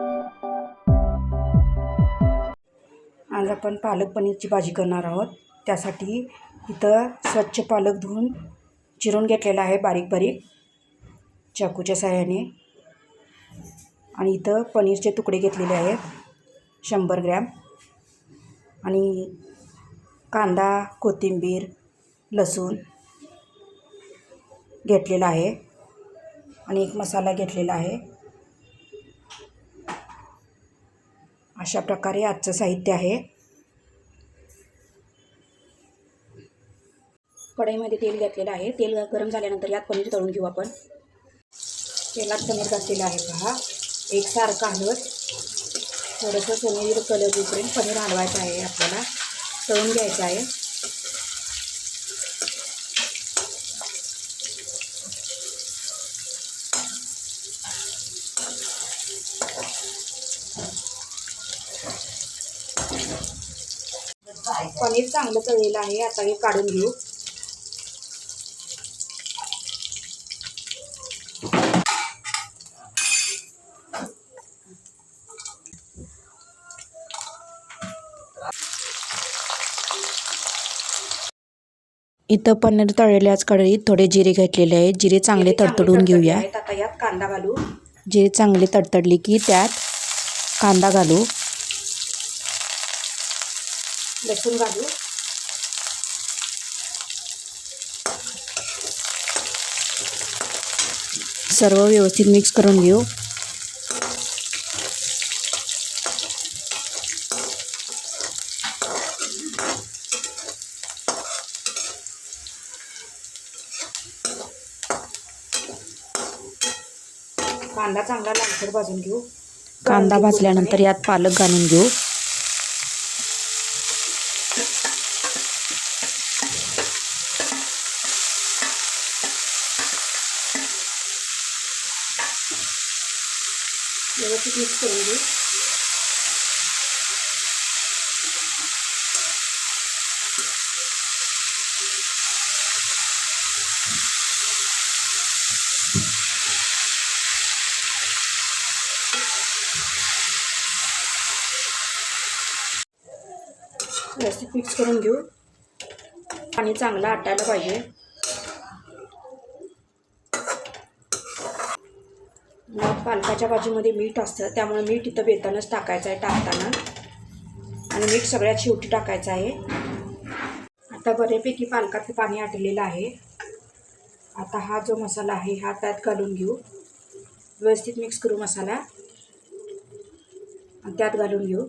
आज आपण पालक पनीरची भाजी करणार आहोत. त्यासाठी इथं स्वच्छ पालक धुवून चिरून घेतलेला आहे बारीक बारीक चाकूच्या साह्याने आणि इथं पनीरचे तुकडे घेतलेले आहेत शंभर ग्रॅम. आणि कांदा कोथिंबीर लसूण घेतलेला आहे. आणि एक मसाला घेतलेला आहे. अशा प्रकारे आजचं साहित्य आहे. कढईमध्ये तेल घातलेलं आहे. तेल गरम झाल्यानंतर यात पनीर तळून घेऊ आपण. तेलात पनीर घातलेलं आहे पहा. एकसारखं हलवत. थोडंसं सोनेरी कलर येईपर्यंत पनीर हलवायचं आहे आपल्याला तळून घ्यायचं आहे. पनीर चांगलं तळलेलं आहे. आता हे काढून घेऊ. इथं पनीर तळलेल्याच कढईत थोडे जिरे घेतलेले आहेत. जिरे चांगले तडतडून घेऊया. आता यात कांदा घालू. जिरे चांगले तडतडले की त्यात कांदा घालू. लसूण घालू. सर्व व्यवस्थित मिक्स करून घेऊ. कांदा चांगला लालसर भाजून घेऊ. कांदा भाजल्यानंतर यात पालक घालून घेऊ व्यवस्थित मिक्स करून घेऊ व्यवस्थित मिक्स करून घेऊ. पाणी चांगलं आटायला पाहिजे. मग पालकाच्या भाजीमध्ये मीठ असतं त्यामुळे मीठ इथं बेतानच टाकायचं आहे टाकताना. आणि मीठ सगळ्यात शेवटी टाकायचं आहे. आता बऱ्यापैकी पालकाचं पाणी आटलेलं आहे. आता हा जो मसाला आहे हा त्यात घालून घेऊ. व्यवस्थित मिक्स करू मसाला. आणि त्यात घालून घेऊ.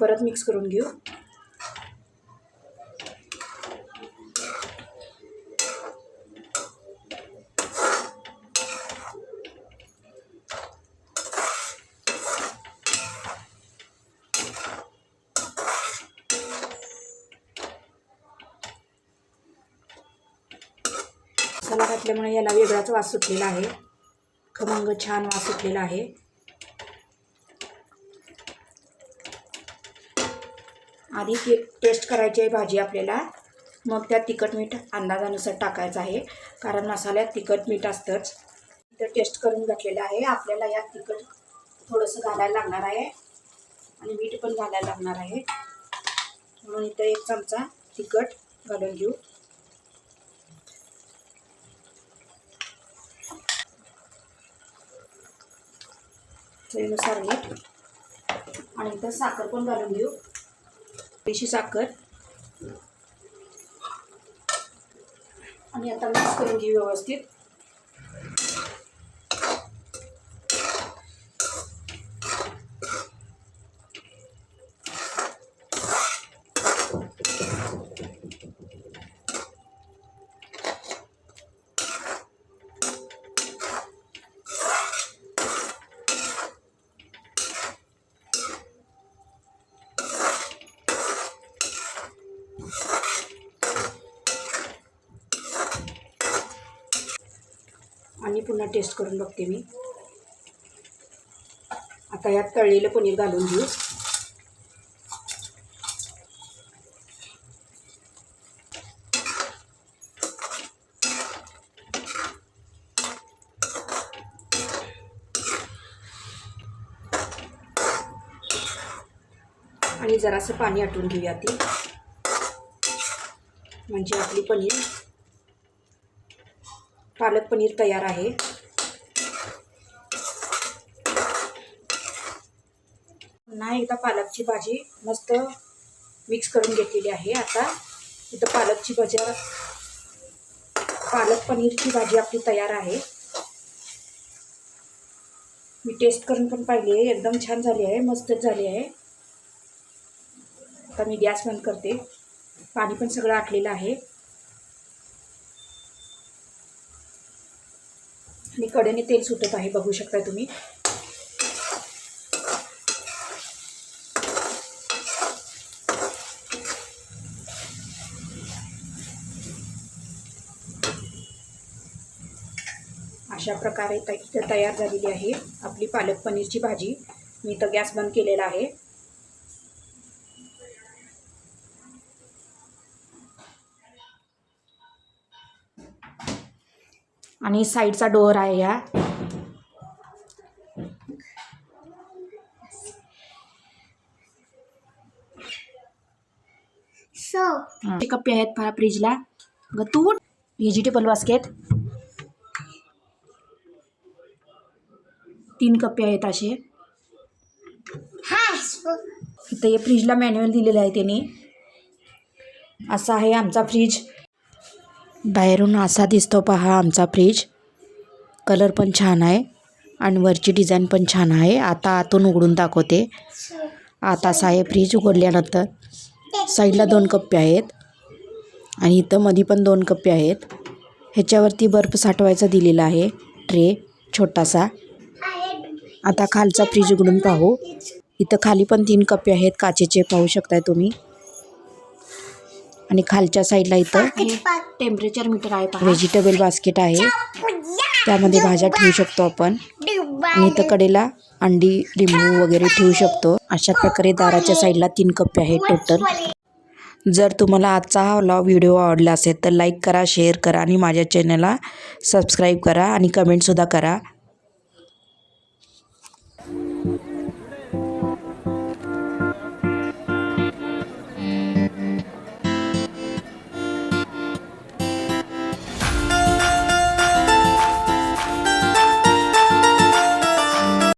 परत मिक्स करून घेऊ. मसाला घातल्यामुळे याला वेगळाच वास सुटलेला आहे. खमंग छान वास सुटलेला आहे. आधी ते टेस्ट करायची आहे भाजी आपल्याला. मग त्यात तिखट मीठ अंदाजानुसार टाकायचं आहे. कारण मसाल्यात तिखट मीठ असतंच. तर टेस्ट करून घातलेलं आहे. आपल्याला यात तिखट थोडंसं घालायला लागणार आहे. आणि मीठ पण घालायला लागणार आहे. म्हणून इथं एक चमचा तिखट घालून घेऊ. चवीनुसार मीठ. आणि इथं साखर पण घालून घेऊ. थोडीशी साखर. आणि आता मिक्स करून घेऊ व्यवस्थित. पाणी पुन्हा टेस्ट करून बघते मी. आता यात तळलेलं पनीर घालून घेऊ. आणि जरासं पाणी आटून घेऊया ती. म्हणजे आपली पनीर पालक पनीर तयार आहे. पुन्हा एकदा पालकची भाजी मस्त मिक्स करून घेतलेली आहे. आता इथं पालकची भजी पालक पनीरची भाजी आपली तयार आहे. मी टेस्ट करून पण पाहिली आहे. एकदम छान झाली आहे. मस्तच झाली आहे. आता मी गॅस बंद करते. पाणी पण सगळं आटलेलं आहे आणि कडेने तेल सुटत आहे बघू शकता तुम्ही. अशा प्रकारे इथं तयार झालेली आहे आपली पालक पनीरची भाजी. मी इथं गॅस बंद केलेला आहे. आणि साईडचा डोअर आहे या. कप्पे आहेत पहा फ्रीजला ग तू व्हेजिटेबल बास्केट तीन कप्पे आहेत असे. इथं फ्रीजला मॅन्युअल दिलेलं आहे त्याने. असा आहे आमचा फ्रीज बाहेरून असा दिसतो पहा आमचा फ्रीज कलर पण छान आहे आणि वरची डिझाईन पण छान आहे. आता आतून उघडून दाखवते. आता असा आहे फ्रीज उघडल्यानंतर. साईडला दोन कप्पे आहेत. आणि इथं मध्ये पण दोन कप्पे आहेत. ह्याच्यावरती बर्फ साठवायचा दिलेला आहे. ट्रे छोटासा. आता खालचा फ्रीज उघडून पाहू. इथं खाली पण तीन कप्पे आहेत. काचेचे पाहू शकताय तुम्ही. आणि खालच्या साईडला इथं टेम्परेचर मीटर आहे पहा. व्हेजिटेबल बास्केट आहे. त्यामध्ये भाज्या ठेवू शकतो आपण. आणि इथं कडेला अंडी लिंबू वगैरे ठेवू शकतो. अशा प्रकारे दाराच्या साईडला तीन कप्पे आहेत टोटल जर तुम्हाला आजचा हा व्लॉग व्हिडिओ आवडला असेल तर लाईक करा शेअर करा आणि माझ्या चॅनलला सबस्क्राईब करा आणि कमेंटसुद्धा करा.